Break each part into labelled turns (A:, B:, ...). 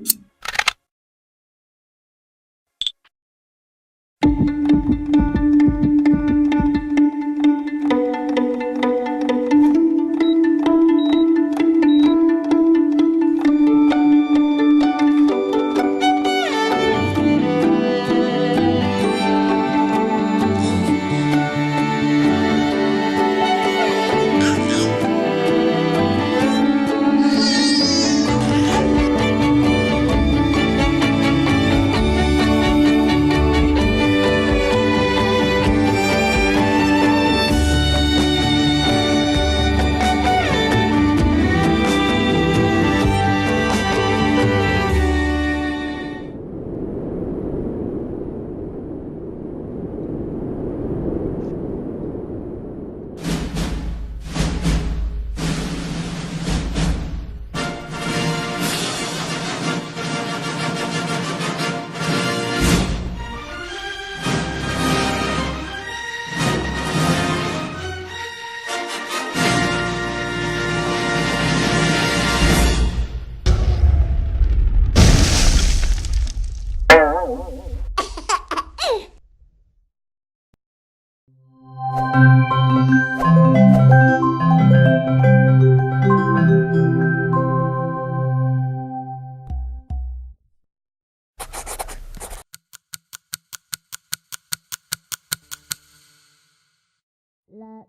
A: you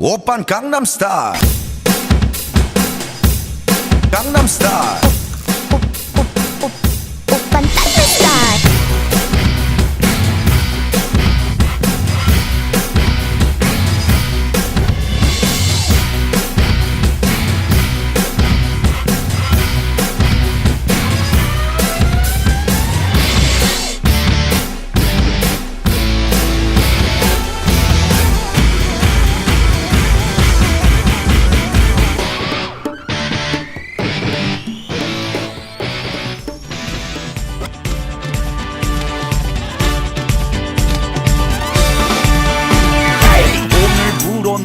B: 오빤 강남 스타일 강남 스타일
C: 오빤 따뜻한 스타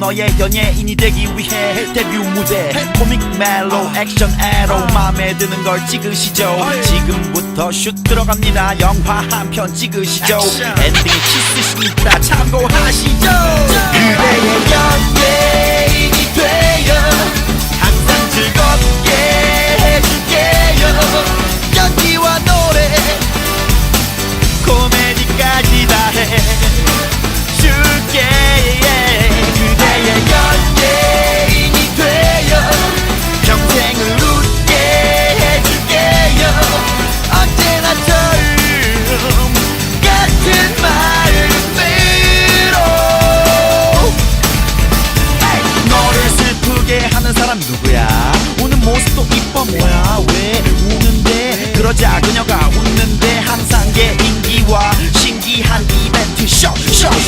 B: 너의 연예인이 되기 위해 데뷔 무대. 코믹 멜로 액션 에로. 맘에 드는 걸 찍으시죠. 지금부터 슛 들어갑니다. 영화 한 편 찍으시죠. 엔딩 키스십니다 참고하시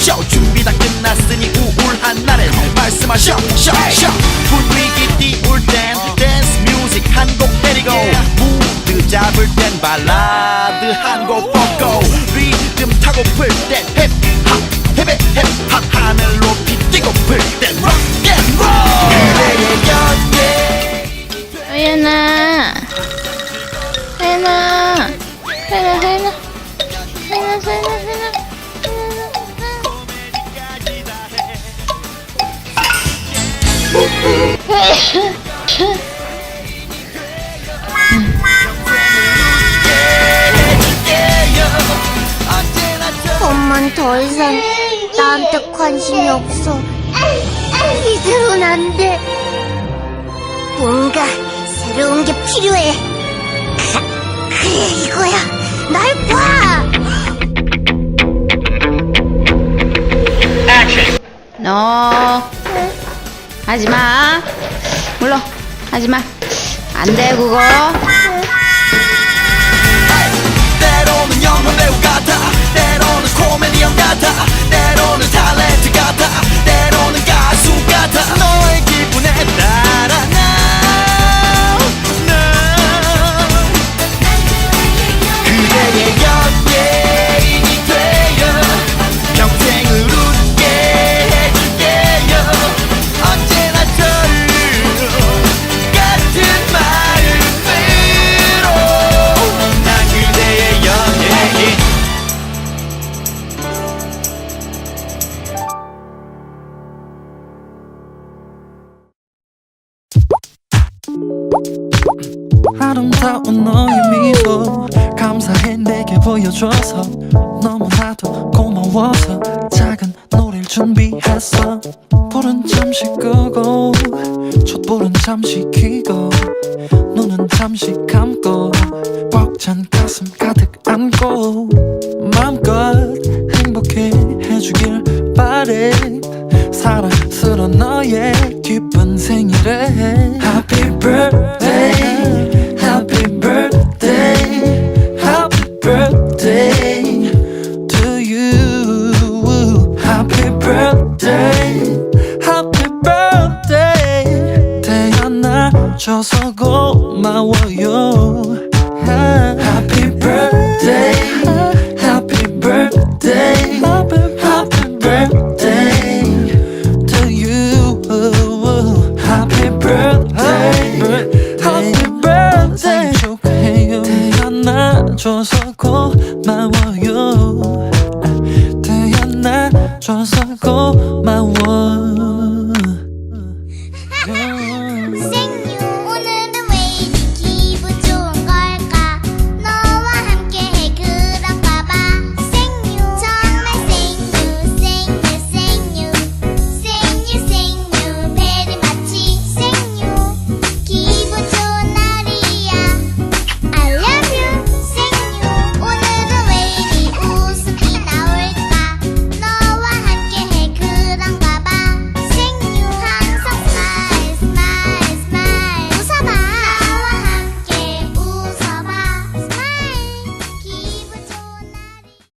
B: 쇼쇼쇼 준비 다 끝났으니 우울한 날엔 말씀하셔 쇼쇼 분위기 띄울 땐 댄스 뮤직 한 곡 때리고 무드 잡을 땐 발라드 한 곡 뻗고 리듬 타고 풀땐
C: 엄만 더 이상 나한테 관심이 없어 이대로는 안 돼. 뭔가 새로운 게 필요해. 그, 그래, 이거야. 날 봐!
D: 너 하지 마 물러. 하지마. 안 돼 그거.
B: 때로는 영화 배우 같아. 때로는 코미디언 같아
E: 아름다운 너의 미소 감사해 내게 보여줘서 너무나도 고마워서 작은 노래를 준비했어. 불은 잠시 끄고 촛불은 잠시 켜고 눈은 잠시 감고 벅찬 가슴 가득 안고 마음껏 행복해 해주길 바래. 사랑스러운 너의 기쁜 생일에 고마워요 태어나줘서 고마워